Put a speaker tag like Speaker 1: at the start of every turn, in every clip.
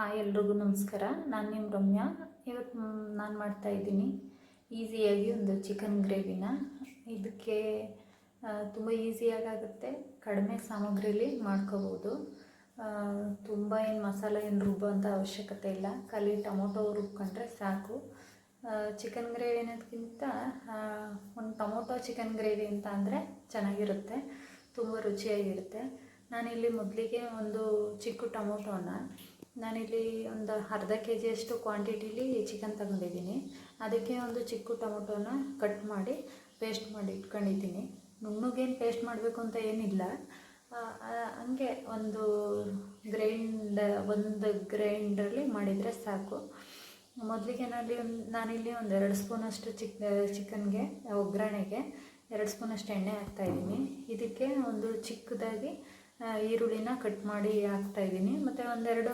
Speaker 1: Hi ಎಲ್ರಿಗೂ ನಮಸ್ಕಾರ. ನಾನು ನಿಮ್ಮ ರಮ್ಯಾ. ಇವತ್ತು ನಾನು ಮಾಡ್ತಾ ಇದ್ದೀನಿ ಈಸಿಯಾಗಿ ಒಂದು ಚಿಕನ್ ಗ್ರೇವಿನ. ಇದಕ್ಕೆ ತುಂಬ ಈಸಿಯಾಗುತ್ತೆ ಕಡಿಮೆ ಸಾಮಗ್ರಿಲಿ ಮಾಡ್ಕೋಬೋದು. ತುಂಬ ಏನು ಮಸಾಲ ಏನು ರುಬ್ಬುವಂಥ ಅವಶ್ಯಕತೆ ಇಲ್ಲ. ಖಾಲಿ ಟೊಮೊಟೊ ರುಬ್ಕೊಂಡ್ರೆ ಸಾಕು. ಚಿಕನ್ ಗ್ರೇವಿ ಅನ್ನೋದಕ್ಕಿಂತ ಒಂದು ಟೊಮೊಟೊ ಚಿಕನ್ ಗ್ರೇವಿ ಅಂತ ಅಂದರೆ ಚೆನ್ನಾಗಿರುತ್ತೆ. ತುಂಬ ರುಚಿಯಾಗಿರುತ್ತೆ. ನಾನಿಲ್ಲಿ ಮೊದಲಿಗೆ ಒಂದು ಚಿಕ್ಕ ಟೊಮೊಟೊನ ನಾನಿಲ್ಲಿ ಒಂದು ಅರ್ಧ ಕೆ ಜಿಯಷ್ಟು ಕ್ವಾಂಟಿಟಿಲಿ ಚಿಕನ್ ತಗೊಂಡಿದ್ದೀನಿ ಅದಕ್ಕೆ ಒಂದು ಚಿಕ್ಕ ಟೊಮೊಟೊನ ಕಟ್ ಮಾಡಿ ಪೇಸ್ಟ್ ಮಾಡಿ ಇಟ್ಕೊಂಡಿದ್ದೀನಿ. ನುಣ್ಣಗೇನು ಪೇಸ್ಟ್ ಮಾಡಬೇಕು ಅಂತ ಏನಿಲ್ಲ. ಹಂಗೆ ಒಂದು ಗ್ರೈಂಡ್ ಒಂದು ಗ್ರೈಂಡರಲ್ಲಿ ಮಾಡಿದರೆ ಸಾಕು. ಮೊದಲಿಗೆ ನಾನಿಲ್ಲಿ ಒಂದು ನಾನಿಲ್ಲಿ ಒಂದು ಎರಡು ಸ್ಪೂನಷ್ಟು ಚಿಕ್ ಚಿಕನ್ಗೆ ಒಗ್ಗರಣೆಗೆ ಎರಡು ಸ್ಪೂನಷ್ಟು ಎಣ್ಣೆ ಹಾಕ್ತಾಯಿದ್ದೀನಿ ಇದಕ್ಕೆ ಒಂದು ಚಿಕ್ಕದಾಗಿ ಈರುಳ್ಳಿನ ಕಟ್ ಮಾಡಿ ಹಾಕ್ತಾಯಿದ್ದೀನಿ ಮತ್ತು ಒಂದೆರಡು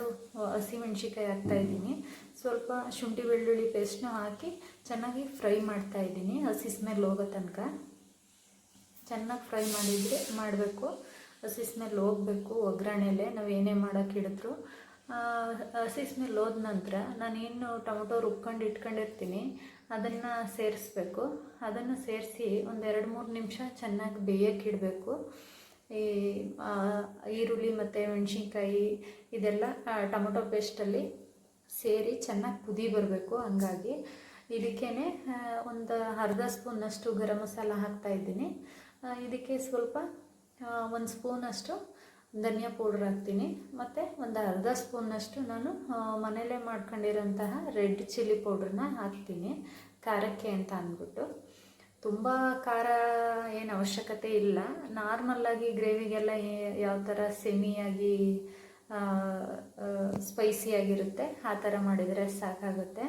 Speaker 1: ಹಸಿಮೆಣ್ಸಿಕಾಯಿ ಹಾಕ್ತಾಯಿದ್ದೀನಿ ಸ್ವಲ್ಪ ಶುಂಠಿ ಬೆಳ್ಳುಳ್ಳಿ ಪೇಸ್ಟ್ನ ಹಾಕಿ ಚೆನ್ನಾಗಿ ಫ್ರೈ ಮಾಡ್ತಾಯಿದ್ದೀನಿ ಹಸಿ ಸ್ಮೆಲ್ ಹೋಗೋ ತನಕ. ಚೆನ್ನಾಗಿ ಫ್ರೈ ಮಾಡಿದರೆ ಮಾಡಬೇಕು. ಹಸಿ ಸ್ಮೆಲ್ ಹೋಗಬೇಕು ಒಗ್ಗರಣೆಲೆ. ನಾವು ಏನೇ ಮಾಡೋಕೆ ಹಿಡಿದ್ರು. ಹಸಿ ಸ್ಮೆಲ್ ಹೋದ ನಂತರ ನಾನೇನು ಟೊಮೊಟೊ ರುಬ್ಕೊಂಡು ಇಟ್ಕೊಂಡಿರ್ತೀನಿ. ಅದನ್ನು ಸೇರಿಸ್ಬೇಕು. ಅದನ್ನು ಸೇರಿಸಿ ಒಂದೆರಡು ಮೂರು ನಿಮಿಷ ಚೆನ್ನಾಗಿ ಬೇಯಕ್ಕೆ ಇಡಬೇಕು. ಈ ಈರುಳ್ಳಿ ಮತ್ತು ಮೆಣಸಿನ್ಕಾಯಿ ಇದೆಲ್ಲ ಟೊಮೊಟೊ ಪೇಸ್ಟಲ್ಲಿ ಸೇರಿ ಚೆನ್ನಾಗಿ ಕುದಿ ಬರಬೇಕು ಹಂಗಾಗಿ. ಇದಕ್ಕೇ ಒಂದು ಅರ್ಧ ಸ್ಪೂನಷ್ಟು ಗರಂ ಮಸಾಲ ಹಾಕ್ತಾಯಿದ್ದೀನಿ ಇದಕ್ಕೆ ಸ್ವಲ್ಪ ಒಂದು ಸ್ಪೂನಷ್ಟು ಧನಿಯಾ ಪೌಡ್ರ್ ಹಾಕ್ತೀನಿ. ಮತ್ತು ಒಂದು ಅರ್ಧ ಸ್ಪೂನಷ್ಟು ನಾನು ಮನೇಲೇ ಮಾಡ್ಕೊಂಡಿರೋಂತಹ ರೆಡ್ ಚಿಲ್ಲಿ ಪೌಡ್ರನ್ನ ಹಾಕ್ತೀನಿ. ಖಾರಕ್ಕೆ ಅಂತ ಅಂದ್ಬಿಟ್ಟು. ತುಂಬ ಖಾರ ಏನು ಅವಶ್ಯಕತೆ ಇಲ್ಲ. ನಾರ್ಮಲ್ಲಾಗಿ ಗ್ರೇವಿಗೆಲ್ಲ ಯಾವ ಥರ ಸೆಮಿಯಾಗಿ ಸ್ಪೈಸಿಯಾಗಿರುತ್ತೆ ಆ ಥರ ಮಾಡಿದರೆ ಸಾಕಾಗುತ್ತೆ.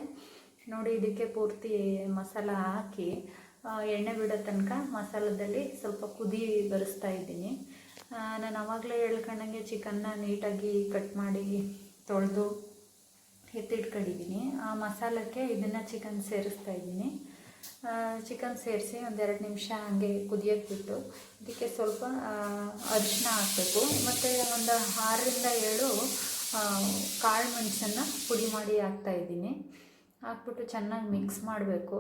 Speaker 1: ನೋಡಿ, ಇದಕ್ಕೆ ಪೂರ್ತಿ ಮಸಾಲ ಹಾಕಿ ಎಣ್ಣೆ ಬಿಡೋ ತನಕ ಮಸಾಲದಲ್ಲಿ ಸ್ವಲ್ಪ ಕುದಿ ಬರೆಸ್ತಾ ಇದ್ದೀನಿ. ನಾನು ಆವಾಗಲೇ ಹೇಳ್ಕೊಂಡಂಗೆ ಚಿಕನ್ನ ನೀಟಾಗಿ ಕಟ್ ಮಾಡಿ ತೊಳೆದು ಎತ್ತಿಟ್ಕೊಂಡಿದ್ದೀನಿ. ಆ ಮಸಾಲಕ್ಕೆ ಇದನ್ನು ಚಿಕನ್ ಸೇರಿಸ್ತಾ ಇದ್ದೀನಿ. ಚಿಕನ್ ಸೇರಿಸಿ ಒಂದೆರಡು ನಿಮಿಷ ಹಾಗೆ ಕುದಿಯೋಕ್ಕೆ ಬಿಟ್ಟು ಇದಕ್ಕೆ ಸ್ವಲ್ಪ ಅರಿಶಿನ ಹಾಕಬೇಕು. ಮತ್ತು ಒಂದು ಆರರಿಂದ ಏಳು ಕಾಳು ಮೆಣಸನ್ನು ಪುಡಿ ಮಾಡಿ ಹಾಕ್ತಾಯಿದ್ದೀನಿ ಹಾಕ್ಬಿಟ್ಟು ಚೆನ್ನಾಗಿ ಮಿಕ್ಸ್ ಮಾಡಬೇಕು.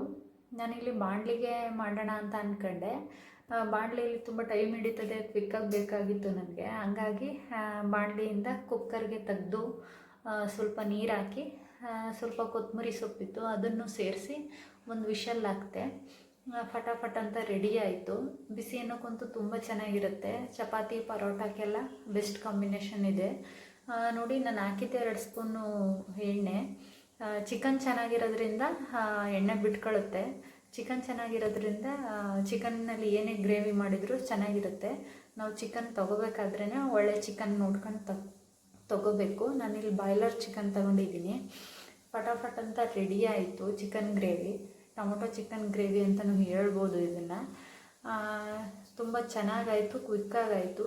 Speaker 1: ನಾನಿಲ್ಲಿ ಬಾಣಲಿಗೆ ಮಾಡೋಣ ಅಂತ ಅಂದ್ಕೊಂಡೆ ಬಾಣಲಿಯಲ್ಲಿ ತುಂಬ ಟೈಮ್ ಹಿಡಿತದೆ ಕ್ವಿಕ್ಕಾಗಿ ಬೇಕಾಗಿತ್ತು ನನಗೆ. ಹಂಗಾಗಿ ಬಾಣಲಿಯಿಂದ ಕುಕ್ಕರ್ಗೆ ತೆಗೆದು ಸ್ವಲ್ಪ ನೀರು ಹಾಕಿ ಸ್ವಲ್ಪ ಕೊತ್ತಂಬರಿ ಸೊಪ್ಪಿತ್ತು, ಅದನ್ನು ಸೇರಿಸಿ ಒಂದು ವಿಷಲ್ ಹಾಕ್ತೆ. ಫಟಾಫಟ್ ಅಂತ ರೆಡಿ ಆಯಿತು. ಬಿಸಿ ಅನ್ನೋಕ್ಕಂತೂ ತುಂಬ ಚೆನ್ನಾಗಿರುತ್ತೆ. ಚಪಾತಿ, ಪರೋಟಕ್ಕೆಲ್ಲ ಬೆಸ್ಟ್ ಕಾಂಬಿನೇಷನ್ ಇದೆ. ನೋಡಿ, ನಾನು ಹಾಕಿದ್ದೆ ಎರಡು ಸ್ಪೂನು ಎಣ್ಣೆ. ಚಿಕನ್ ಚೆನ್ನಾಗಿರೋದ್ರಿಂದ ಎಣ್ಣೆ ಬಿಟ್ಕೊಳ್ಳುತ್ತೆ ಚಿಕನ್ ಚೆನ್ನಾಗಿರೋದ್ರಿಂದ ಚಿಕನ್ನಲ್ಲಿ ಏನೇ ಗ್ರೇವಿ ಮಾಡಿದರೂ ಚೆನ್ನಾಗಿರುತ್ತೆ. ನಾವು ಚಿಕನ್ ತೊಗೋಬೇಕಾದ್ರೇ ಒಳ್ಳೆ ಚಿಕನ್ ನೋಡ್ಕೊಂಡು ತಗೋ ತೊಗೋಬೇಕು. ನಾನಿಲ್ಲಿ ಬಾಯ್ಲರ್ ಚಿಕನ್ ತಗೊಂಡಿದ್ದೀನಿ. ಫಟಾಫಟ್ ಅಂತ ರೆಡಿ ಆಯಿತು chicken gravy. Tomato chicken gravy ಅಂತಲೂ ಹೇಳ್ಬೋದು ಇದನ್ನು. ತುಂಬ ಚೆನ್ನಾಗಾಯಿತು, ಕ್ವಿಕ್ಕಾಗಾಯಿತು.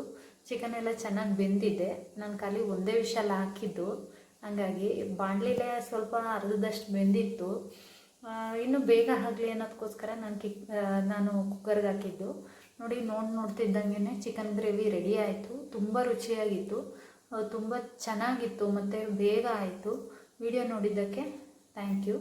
Speaker 1: ಚಿಕನ್ ಎಲ್ಲ ಚೆನ್ನಾಗಿ ಬೆಂದಿದೆ. ನಾನು ಖಾಲಿ ಒಂದೇ ವಿಷಲ್ ಹಾಕಿದ್ದು. ಹಾಗಾಗಿ ಬಾಣಲಿಲೇ ಸ್ವಲ್ಪ ಅರ್ಧದಷ್ಟು ಬೆಂದಿತ್ತು. ಇನ್ನೂ ಬೇಗ ಆಗಲಿ ಅನ್ನೋದಕ್ಕೋಸ್ಕರ ನಾನು ಕಿಕ್ ನಾನು ಕುಕ್ಕರ್ಗೆ ಹಾಕಿದ್ದು. ನೋಡಿ ನೋಡಿ ನೋಡ್ತಿದ್ದಂಗೆ ಚಿಕನ್ ಗ್ರೇವಿ ರೆಡಿ ಆಯಿತು. ತುಂಬ ರುಚಿಯಾಗಿತ್ತು. ತುಂಬ ಚೆನ್ನಾಗಿತ್ತು ಮತ್ತು ಬೇಗ ಆಯಿತು. ವಿಡಿಯೋ ನೋಡಿದ್ದಕ್ಕೆ ಥ್ಯಾಂಕ್ ಯು